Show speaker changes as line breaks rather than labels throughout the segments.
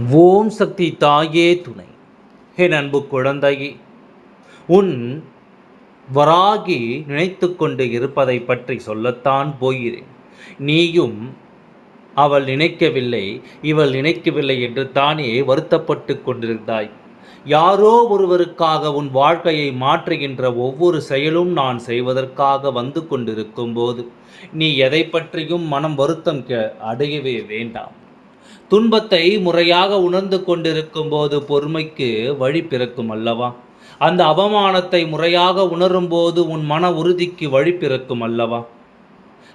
ஓம் சக்தி தாயே துணை. என் அன்பு குழந்தையே உன் வராகி நினைத்து கொண்டு இருப்பதை பற்றி சொல்லத்தான் போகிறேன். நீயும் அவள் நினைக்கவில்லை இவள் நினைக்கவில்லை என்று தானே வருத்தப்பட்டு கொண்டிருந்தாய். யாரோ ஒருவருக்காக உன் வாழ்க்கையை மாற்றுகின்ற ஒவ்வொரு செயலும் நான் செய்வதற்காக வந்து கொண்டிருக்கும் போது நீ எதை பற்றியும் மனம் வருத்தம் அடையவே வேண்டாம். துன்பத்தை முறையாக உணர்ந்து கொண்டிருக்கும் போது பொறுமைக்கு வழி பிறக்கும் அல்லவா? அந்த அவமானத்தை முறையாக உணரும் போது உன் மன உறுதிக்கு வழி பிறக்கும் அல்லவா?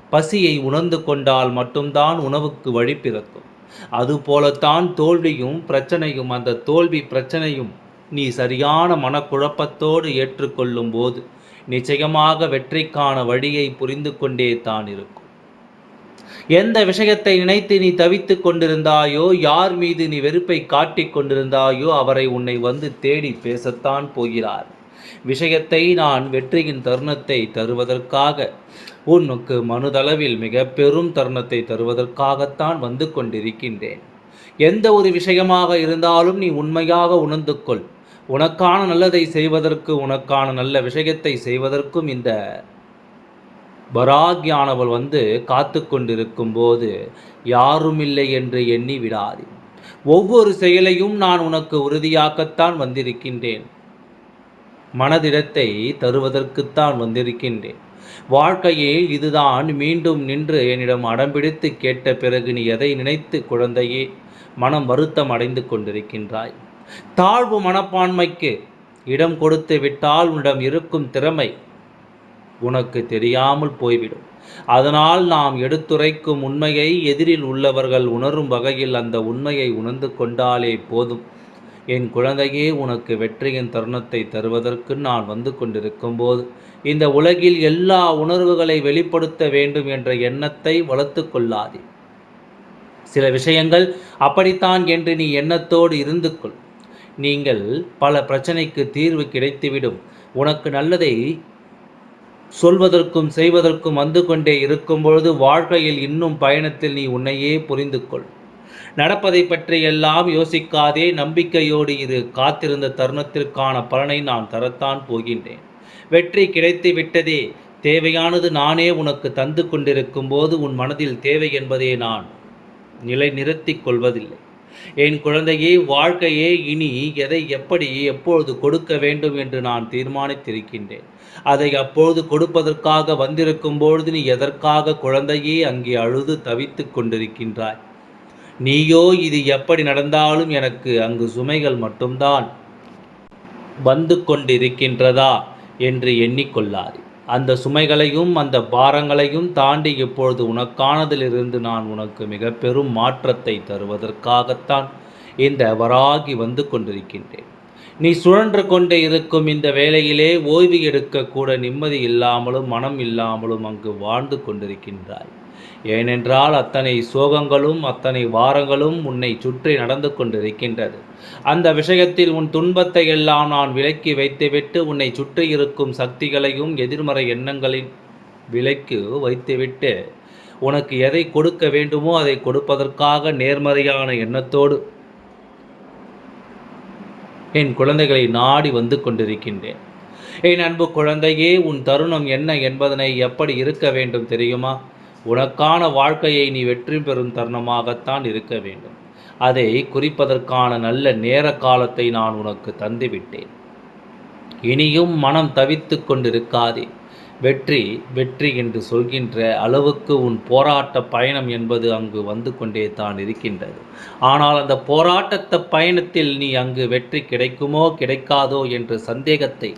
பசியை உணர்ந்து கொண்டால் மட்டும்தான் உணவுக்கு வழி பிறக்கும். அதுபோலத்தான் தோல்வியும் பிரச்சனையும் அந்த தோல்வி பிரச்சனையும் நீ சரியான மனக்குழப்பத்தோடு ஏற்றுக்கொள்ளும் போது நிச்சயமாக வெற்றிக்கான வழியை புரிந்து கொண்டே தான் இருக்கும். எந்த விஷயத்தை நினைத்து நீ தவித்து கொண்டிருந்தாயோ யார் மீது நீ வெறுப்பை காட்டிக் கொண்டிருந்தாயோ அவரை உன்னை வந்து தேடி பேசத்தான் போகிறார். விஷயத்தை நான் வெற்றியின் தருணத்தை தருவதற்காக உன்னுக்கு மனுதளவில் மிக பெரும் தருணத்தை தருவதற்காகத்தான் வந்து கொண்டிருக்கின்றேன். எந்த ஒரு விஷயமாக இருந்தாலும் நீ உண்மையாக உணர்ந்து கொள். உனக்கான நல்லதை செய்வதற்கு உனக்கான நல்ல விஷயத்தை செய்வதற்கும் இந்த பராகியானவள் வந்து காத்து கொண்டிருக்கும் போது யாருமில்லை என்று எண்ணி விடாது. ஒவ்வொரு செயலையும் நான் உனக்கு உறுதியாக்கத்தான் வந்திருக்கின்றேன். மனதிடத்தை தருவதற்குத்தான் வந்திருக்கின்றேன். வாழ்க்கையில் இதுதான். மீண்டும் நின்று என்னிடம் அடம்பிடித்து கேட்ட பிறகு நீ எதை நினைத்து குழந்தையே மனம் வருத்தம் அடைந்து கொண்டிருக்கின்றாய். தாழ்வு மனப்பான்மைக்கு இடம் கொடுத்து விட்டால் உன்னிடம் இருக்கும் திறமை உனக்கு தெரியாமல் போய்விடும். அதனால் நாம் எடுத்துரைக்கும் உண்மையை எதிரில் உள்ளவர்கள் உணரும் வகையில் அந்த உண்மையை உணர்ந்து கொண்டாலே போதும். என் குழந்தையே உனக்கு வெற்றியின் தருணத்தை தருவதற்கு நான் வந்து கொண்டிருக்கும் போது இந்த உலகில் எல்லா உணர்வுகளை வெளிப்படுத்த வேண்டும் என்ற எண்ணத்தை வளர்த்து கொள்ளாதே. சில விஷயங்கள் அப்படித்தான் என்று நீ எண்ணத்தோடு இருந்து கொள். நீங்கள் பல பிரச்சனைக்கு தீர்வு கிடைத்துவிடும். உனக்கு நல்லதை சொல்வதற்கும் செய்வதற்கும் வந்து கொண்டே இருக்கும் பொழுது வாழ்க்கையில் இன்னும் பயணத்தில் நீ உன்னையே புரிந்து கொள். நடப்பதை பற்றி எல்லாம் யோசிக்காதே நம்பிக்கையோடு இரு. காத்திருந்த தருணத்திற்கான பலனை நான் தரத்தான் போகின்றேன். வெற்றி கிடைத்து விட்டதே. தேவையானது நானே உனக்கு தந்து கொண்டிருக்கும் போது உன் மனதில் தேவை என்பதே நான் நிலை நிறுத்திக் கொள்வதில்லை. என் குழந்தையே வாழ்க்கையே இனி எதை எப்படி எப்பொழுது கொடுக்க வேண்டும் என்று நான் தீர்மானித்திருக்கின்றேன். அதை அப்பொழுது கொடுப்பதற்காக வந்திருக்கும் பொழுது நீ எதற்காக குழந்தையே அங்கே அழுது தவித்து கொண்டிருக்கின்றாய்? நீயோ இது எப்படி நடந்தாலும் எனக்கு அங்கு சுமைகள் மட்டும்தான் வந்து கொண்டிருக்கின்றதா என்று எண்ணிக்கொள்ளாது. அந்த சுமைகளையும் அந்த பாரங்களையும் தாண்டி இப்பொழுது உனக்கானதிலிருந்து நான் உனக்கு மிக பெரும் மாற்றத்தை தருவதற்காகத்தான் இந்த வராகி வந்து கொண்டிருக்கின்றேன். நீ சுழன்று கொண்டே இருக்கும் இந்த வேளையிலே ஓய்வு எடுக்கக்கூட நிம்மதி இல்லாமலும் மனம் இல்லாமலும் அங்கு வாழ்ந்து கொண்டிருக்கின்றாய். ஏனென்றால் அத்தனை சோகங்களும் அத்தனை வாரங்களும் உன்னை சுற்றி நடந்து கொண்டிருக்கின்றது. அந்த விஷயத்தில் உன் துன்பத்தை எல்லாம் நான் விலக்கி வைத்துவிட்டு உன்னை சுற்றி இருக்கும் சக்திகளையும் எதிர்மறை எண்ணங்களின் விலைக்கு வைத்துவிட்டு உனக்கு எதை கொடுக்க வேண்டுமோ அதை கொடுப்பதற்காக நேர்மறையான எண்ணத்தோடு என் குழந்தைகளை நாடி வந்து கொண்டிருக்கின்றேன். என் அன்பு குழந்தையே உன் தருணம் என்ன என்பதனை எப்படி இருக்க வேண்டும் தெரியுமா? உனக்கான வாழ்க்கையை நீ வெற்றி பெறும் தருணமாகத்தான் இருக்க வேண்டும். அதை குறிப்பதற்கான நல்ல நேர காலத்தை நான் உனக்கு தந்துவிட்டேன். இனியும் மனம் தவித்து கொண்டிருக்காதே. வெற்றி வெற்றி என்று சொல்கின்ற அளவுக்கு உன் போராட்ட பயணம் என்பது அங்கு வந்து கொண்டே தான் இருக்கின்றது. ஆனால் அந்த போராட்டத்த பயணத்தில் நீ அங்கு வெற்றி கிடைக்குமோ கிடைக்காதோ என்ற சந்தேகத்தை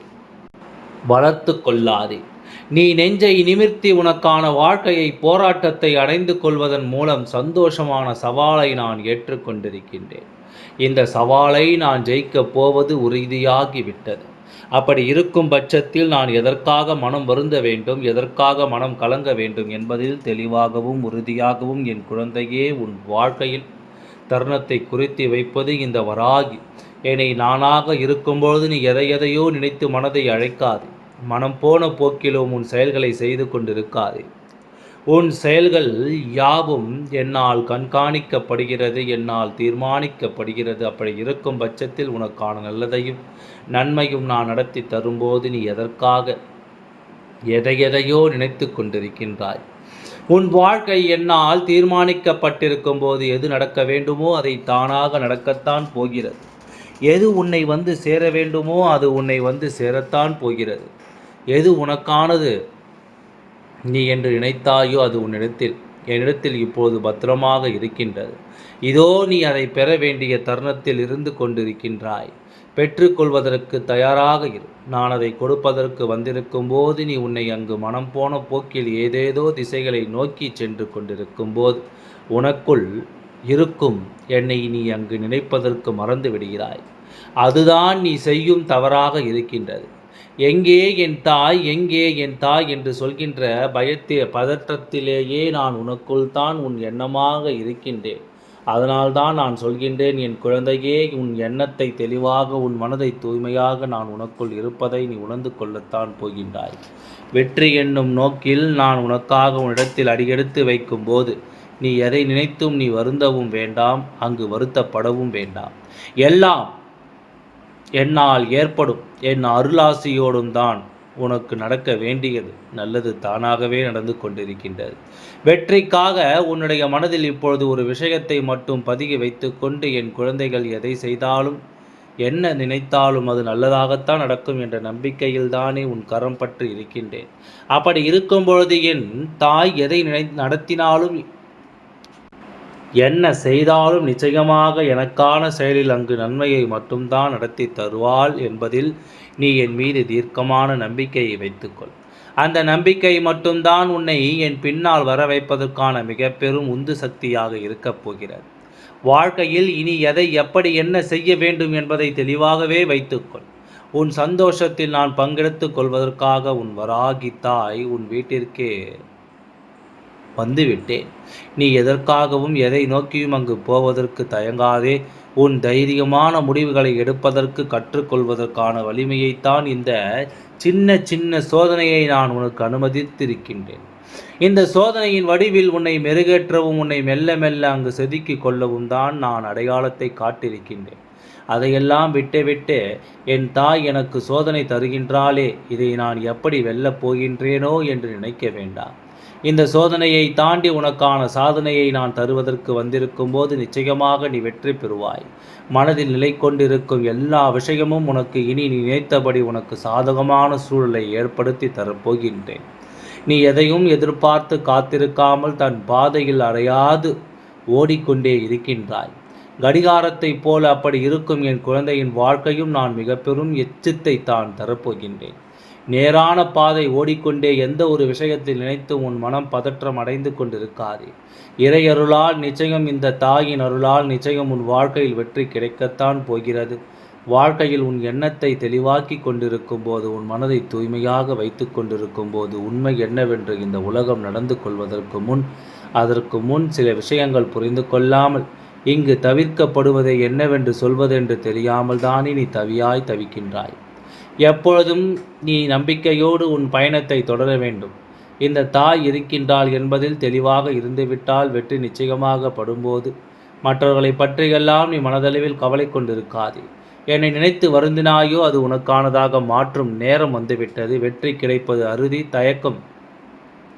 வளர்த்து கொள்ளாதே. நீ நெஞ்சை நிமிர்த்தி உனக்கான வாழ்க்கையை போராட்டத்தை அடைந்து கொள்வதன் மூலம் சந்தோஷமான சவாலை நான் ஏற்றுக்கொண்டிருக்கின்றேன். இந்த சவாலை நான் ஜெயிக்கப் போவது உறுதியாகிவிட்டது. அப்படி இருக்கும் பட்சத்தில் நான் எதற்காக மனம் வருந்த வேண்டும் எதற்காக மனம் கலங்க வேண்டும் என்பதில் தெளிவாகவும் உறுதியாகவும் என் குழந்தையே உன் வாழ்க்கையில் தருணத்தை குறித்து வைப்பது இந்த வராகி. என்னை நானாக இருக்கும்பொழுது நீ எதை எதையோ நினைத்து மனதை அழைக்காது. மனம் போன போக்கிலும் உன் செயல்களை செய்து கொண்டிருக்காதே. உன் செயல்கள் யாவும் என்னால் கண்காணிக்கப்படுகிறது என்னால் தீர்மானிக்கப்படுகிறது. அப்படி இருக்கும் பட்சத்தில் உனக்கான நல்லதையும் நன்மையும் நான் நடத்தி தரும்போது நீ எதற்காக எதையெதையோ நினைத்து கொண்டிருக்கின்றாய்? உன் வாழ்க்கை என்னால் தீர்மானிக்கப்பட்டிருக்கும் போது எது நடக்க வேண்டுமோ அதை தானாக நடக்கத்தான் போகிறது. எது உன்னை வந்து சேர வேண்டுமோ அது உன்னை வந்து சேரத்தான் போகிறது. எது உனக்கானது? நீ என்று நினைத்தாயோ அது உன்னிடத்தில்? என்னிடத்தில் இப்போது பத்திரமாக இருக்கின்றது. இதோ நீ அதை பெற வேண்டிய தருணத்தில் இருந்து கொண்டிருக்கின்றாய். பெற்றுக்கொள்வதற்கு தயாராக இரு. நான் அதை கொடுப்பதற்கு வந்திருக்கும் போது நீ உன்னை அங்கு மனம் போன போக்கில் ஏதேதோ திசைகளை நோக்கி சென்று கொண்டிருக்கும் போது உனக்குள் இருக்கும் என்னை நீ அங்கு நினைப்பதற்கு மறந்து விடுகிறாய். அதுதான் நீ செய்யும் தவறாக இருக்கின்றது. எங்கே என் தாய் எங்கே என் தாய் என்று சொல்கின்ற பயத்தே பதற்றத்திலேயே நான் உனக்குள் தான் உன் எண்ணமாக இருக்கின்றேன். அதனால்தான் நான் சொல்கின்றேன் என் குழந்தையே உன் எண்ணத்தை தெளிவாக உன் மனதை தூய்மையாக நான் உனக்குள் இருப்பதை நீ உணர்ந்து கொள்ளத்தான் போகின்றாய். வெற்றி என்னும் நோக்கில் நான் உனக்காக உன்னிடத்தில் அடியெடுத்து வைக்கும்போது நீ எதை நினைத்தும் நீ வருந்தவும் வேண்டாம் அங்கு வருத்தப்படவும் வேண்டாம். எல்லாம் என்னால் ஏற்படும். என் அருளாசியோடும் தான் உனக்கு நடக்க வேண்டியது. நல்லது தானாகவே நடந்து கொண்டிருக்கின்றது. வெற்றிக்காக உன்னுடைய மனதில் இப்பொழுது ஒரு விஷயத்தை மட்டும் பதுகி வைத்துக்கொண்டு என் குழந்தைகள் எதை செய்தாலும் என்ன நினைத்தாலும் அது நல்லதாகத்தான் நடக்கும் என்ற நம்பிக்கையில் தானே உன் கரம் பற்றி இருக்கின்றேன். அப்படி இருக்கும் பொழுது என் தாய் எதை நினை நடத்தினாலும் என்ன செய்தாலும் நிச்சயமாக எனக்கான செயலில் அங்கு நன்மையை மட்டும்தான் நடத்தி தருவாள் என்பதில் நீ என் மீது தீர்க்கமான நம்பிக்கையை வைத்துக்கொள். அந்த நம்பிக்கை மட்டும்தான் உன்னை என் பின்னால் வர வைப்பதற்கான மிக பெரும் உந்து சக்தியாக இருக்கப் போகிறது. வாழ்க்கையில் இனி எதை எப்படி என்ன செய்ய வேண்டும் என்பதை தெளிவாகவே வைத்துக்கொள். உன் சந்தோஷத்தில் நான் பங்கெடுத்துக் கொள்வதற்காக உன் வராகி தாய் உன் வீட்டிற்கே வந்துவிட்டேன் நீ எதற்காகவும் எதை நோக்கியும் அங்கு போவதற்கு தயங்காதே. உன் தைரியமான முடிவுகளை எடுப்பதற்கு கற்றுக்கொள்வதற்கான வலிமையைத்தான் இந்த சின்ன சின்ன சோதனையை நான் உனக்கு அனுமதித்திருக்கின்றேன். இந்த சோதனையின் வடிவில் உன்னை மெருகேற்றவும் உன்னை மெல்ல மெல்ல அங்கு செதுக்கி கொள்ளவும் தான் நான் அடையாளத்தை காட்டியிருக்கின்றேன். அதையெல்லாம் விட்டுவிட்டு என் தாய் எனக்கு சோதனை தருகின்றாளே. இதை நான் எப்படி வெல்லப் போகின்றேனோ என்று நினைக்க வேண்டாம். இந்த சோதனையை தாண்டி உனக்கான சாதனையை நான் தருவதற்கு வந்திருக்கும் போது நிச்சயமாக நீ வெற்றி பெறுவாய். மனதில் நிலை கொண்டிருக்கும் எல்லா விஷயமும் உனக்கு இனி நினைத்தபடி உனக்கு சாதகமான சூழலை ஏற்படுத்தி தரப்போகின்றேன் நீ எதையும் எதிர்பார்த்து காத்திருக்காமல் தன் பாதையில் அறையாது ஓடிக்கொண்டே இருக்கின்றாய். கடிகாரத்தைப் போல அப்படி இருக்கும் என் குழந்தையின் வாழ்க்கையும் நான் மிக பெரும் எச்சத்தை தான் தரப்போகின்றேன். நேரான பாதை ஓடிக்கொண்டே எந்த ஒரு விஷயத்தில் நினைத்து உன் மனம் பதற்றம் அடைந்து கொண்டிருக்காது. இறையருளால் நிச்சயம் இந்த தாயின் அருளால் நிச்சயம் உன் வாழ்க்கையில் வெற்றி கிடைக்கத்தான் போகிறது. வாழ்க்கையில் உன் எண்ணத்தை தெளிவாக்கி கொண்டிருக்கும் போது உன் மனதை தூய்மையாக வைத்து கொண்டிருக்கும் போது உண்மை என்னவென்று இந்த உலகம் நடந்து கொள்வதற்கு முன் அதற்கு முன் சில விஷயங்கள் புரிந்து கொள்ளாமல் இங்கு தவிர்க்கப்படுவதை என்னவென்று சொல்வதென்று தெரியாமல் தானே நீ தவியாய் தவிக்கின்றாய். எப்பொழுதும் நீ நம்பிக்கையோடு உன் பயணத்தை தொடர வேண்டும். இந்த தாய் இருக்கின்றாள் என்பதில் தெளிவாக இருந்துவிட்டால் வெற்றி நிச்சயமாக படும்போது மற்றவர்களை பற்றியெல்லாம் நீ மனதளவில் கவலை கொண்டிருக்காதே. என்னை நினைத்து வருந்தினாயோ அது உனக்கானதாக மாற்றும் நேரம் வந்துவிட்டது. வெற்றி கிடைப்பது அறுதி தயக்கம்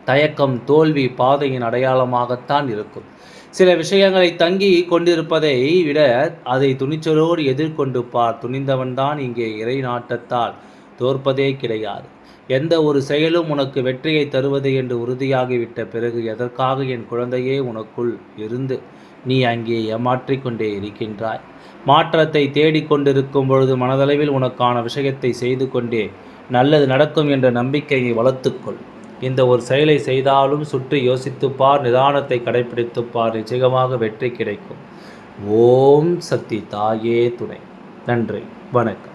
தயக்கம் தோல்வி பாதையின் அடையாளமாகத்தான் இருக்கும். சில விஷயங்களை தங்கி கொண்டிருப்பதை விட அதை துணிச்சலோடு எதிர்கொண்டு பார் துணிந்தவன்தான் இங்கே இறை நாட்டத்தால் தோற்பதே கிடையாது. எந்த ஒரு செயலும் உனக்கு வெற்றியை தருவது என்று உறுதியாகிவிட்ட பிறகு எதற்காக என் குழந்தையே உனக்குள் இருந்து நீ அங்கே ஏமாற்றிக்கொண்டே இருக்கின்றாய்? மாற்றத்தை தேடிக்கொண்டிருக்கும் பொழுது மனதளவில் உனக்கான விஷயத்தை செய்து கொண்டே நல்லது நடக்கும் என்ற நம்பிக்கையை வளர்த்துக்கொள் இந்த ஒரு செயலை செய்தாலும் சுற்றி யோசித்துப்பார் நிதானத்தை கடைபிடித்துப்பார் நிச்சயமாக வெற்றி கிடைக்கும். ஓம் சக்தி தாயே துணை. நன்றி. வணக்கம்.